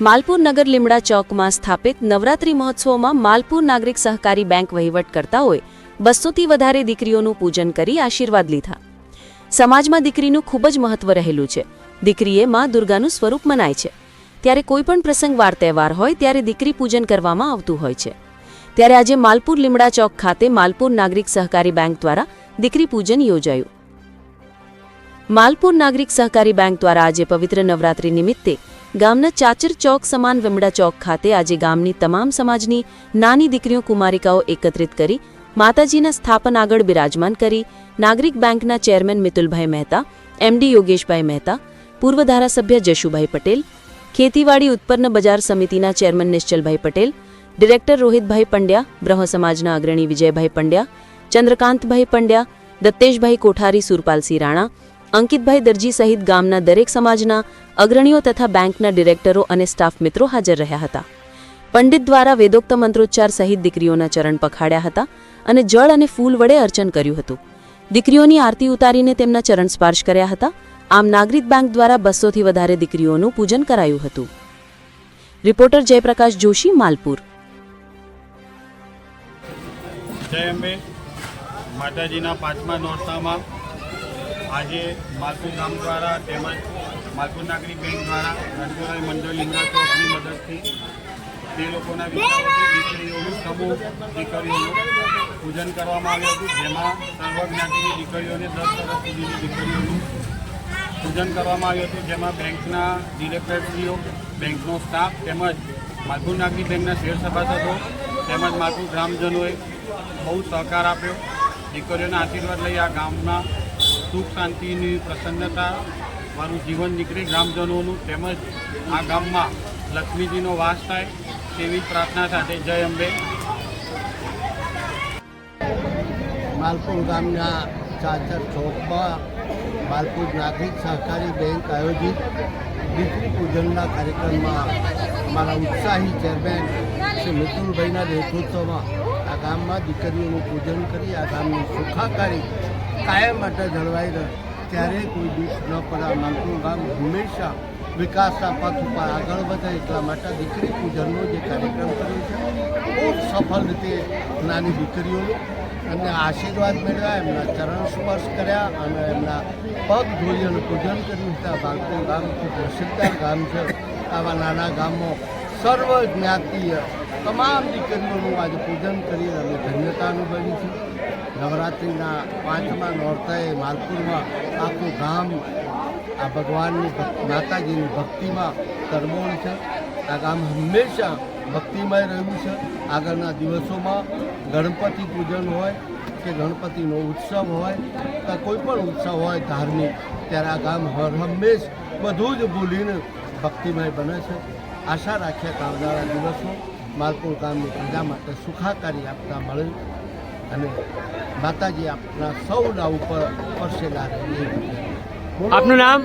માલપુર નગર લીમડા ચોકમાં સ્થાપિત નવરાત્રી મહોત્સવમાં માલપુર નાગરિક સહકારી બેંક વહીવટકર્તાઓએ બસોથી વધારે દીકરીઓનું પૂજન કરી આશીર્વાદ લીધા. સમાજમાં દીકરીનું ખૂબ જ મહત્વ રહેલું છે. દીકરીએ માં દુર્ગાનું સ્વરૂપ મનાય છે. ત્યારે કોઈપણ પ્રસંગ પ્રસંગવાર તહેવાર હોય ત્યારે દીકરી પૂજન કરવામાં આવતું હોય છે. ત્યારે આજે માલપુર લીમડા ચોક ખાતે માલપુર નાગરિક સહકારી બેંક દ્વારા દીકરી પૂજન યોજાયું. માલપુર નાગરિક સહકારી બેંક દ્વારા આજે પવિત્ર નવરાત્રી નિમિત્તે ગામના ચાચર ચોક સમાન વિમડા ચોક ખાતે આજે ગામની તમામ સમાજની નાની દીકરીઓ કુમારિકાઓ એકત્રિત કરી માતાજીના સ્થાપન આગળ બિરાજમાન કરી નાગરિક બેંકના ચેરમેન મિતુલભાઈ મહેતા, એમડી યોગેશભાઈ મહેતા, પૂર્વ ધારાસભ્ય જશુભાઈ પટેલ, ખેતીવાડી ઉત્પન્ન બજાર સમિતિના ચેરમેન નિશ્ચલભાઈ પટેલ, ડિરેક્ટર રોહિતભાઈ પંડ્યા બ્રહ્મ સમાજના અગ્રણી વિજયભાઈ પંડ્યા, ચંદ્રકાંતભાઈ પંડ્યા, દત્તેશભાઈ કોઠારી, સુરપાલસિંહ રાણા અંકિતભાઈ દરજી સહિત ગામના દરેક સમાજના અગ્રણીઓ તથા બેંકના ડિરેક્ટરો અને સ્ટાફ મિત્રો હાજર રહ્યા હતા. પંડિત દ્વારા વેદોક્ત મંત્રોચ્ચાર સહિત દીકરીઓના ચરણ પખાડ્યા હતા અને જળ અને ફૂલ વડે અર્ચન કર્યું હતું. દીકરીઓની આરતી ઉતારીને તેમના ચરણ સ્પર્શ કર્યા હતા. આમ નાગરિક બેંક દ્વારા બસોથી વધારે દીકરીઓનું પૂજન કરાયું હતું. રિપોર્ટર જયપ્રકાશ જોશી, માલપુર. જય અંબે. માતાજીના પાંચમા નોરતામાં આજે માલપુર ગામ દ્વારા તેમજ માલપુર નાગરિક બેંક દ્વારા રણછોડરાય મંડળ લીમડા ટ્રસ્ટની મદદથી તે લોકોના દીકરીઓનું સમૂહ દીકરીઓનું પૂજન કરવામાં આવ્યું હતું, જેમાં સર્વજ્ઞાતિની દીકરીઓને દસ વર્ષ સુધીની દીકરીઓનું પૂજન કરવામાં આવ્યું હતું, જેમાં બેંકના ડિરેક્ટરશ્રીઓ, બેંકનો સ્ટાફ તેમજ માલપુર નાગરિક બેંકના શેર સભાસદો તેમજ માલપુર ગ્રામજનોએ બહુ સહકાર આપ્યો. દીકરીઓના આશીર્વાદ લઈ આ ગામના સુખ શાંતિની પ્રસન્નતા, મારું જીવન નીકળે ગ્રામજનોનું તેમજ આ ગામમાં લક્ષ્મીજીનો વાસ થાય તેવી પ્રાર્થના સાથે જય અંબે. માલપુર ગામના ચાચર ચોકમાં માલપુર નાગરિક સહકારી બેંક આયોજિત દીકરી પૂજનના કાર્યક્રમમાં મારા ઉત્સાહી ચેરમેન શ્રી મિતુલભાઈના નેતૃત્વમાં ગામમાં દીકરીઓનું પૂજન કરી આ ગામની સુખાકારી કાયમ માટે જળવાઈ રહે. ત્યારે કોઈ દુઃખ ન પડે. માનતું ગામ હંમેશા વિકાસના પથ ઉપર આગળ વધે એટલા માટે દીકરી પૂજનનો જે કાર્યક્રમ કર્યો છે, ખૂબ સફળ રીતે નાની દીકરીઓનું એમને આશીર્વાદ મેળવ્યા, એમના ચરણ સ્પર્શ કર્યા અને એમના પગ ધોઈ અને પૂજન કર્યું. આ બાળકો ગામ ખૂબ પ્રસિદ્ધ ગામ છે. આવા નાના ગામમાં સર્વ જ્ઞાતિય તમામ દીકરીઓનું આજે પૂજન કરી અને ધન્યતા અનુભવી છે. નવરાત્રિના પાંચમા નોરતાએ માલપુરમાં આખું ગામ આ ભગવાનની માતાજીની ભક્તિમાં તરબોળ છે. આ ગામ હંમેશા ભક્તિમય રહ્યું છે. આગળના દિવસોમાં ગણપતિ પૂજન હોય કે ગણપતિનો ઉત્સવ હોય કે કોઈ પણ ઉત્સવ હોય ધાર્મિક, ત્યારે આ ગામ હર હંમેશ બધું જ ભૂલીને ભક્તિમય બને છે. આશા રાખ્યા આવનારા દિવસો માલપુર ગામની પ્રજા માટે સુખાકારી આપતા મળે અને માતાજી આપણા સૌના ઉપર પરસેલા આપનું નામ?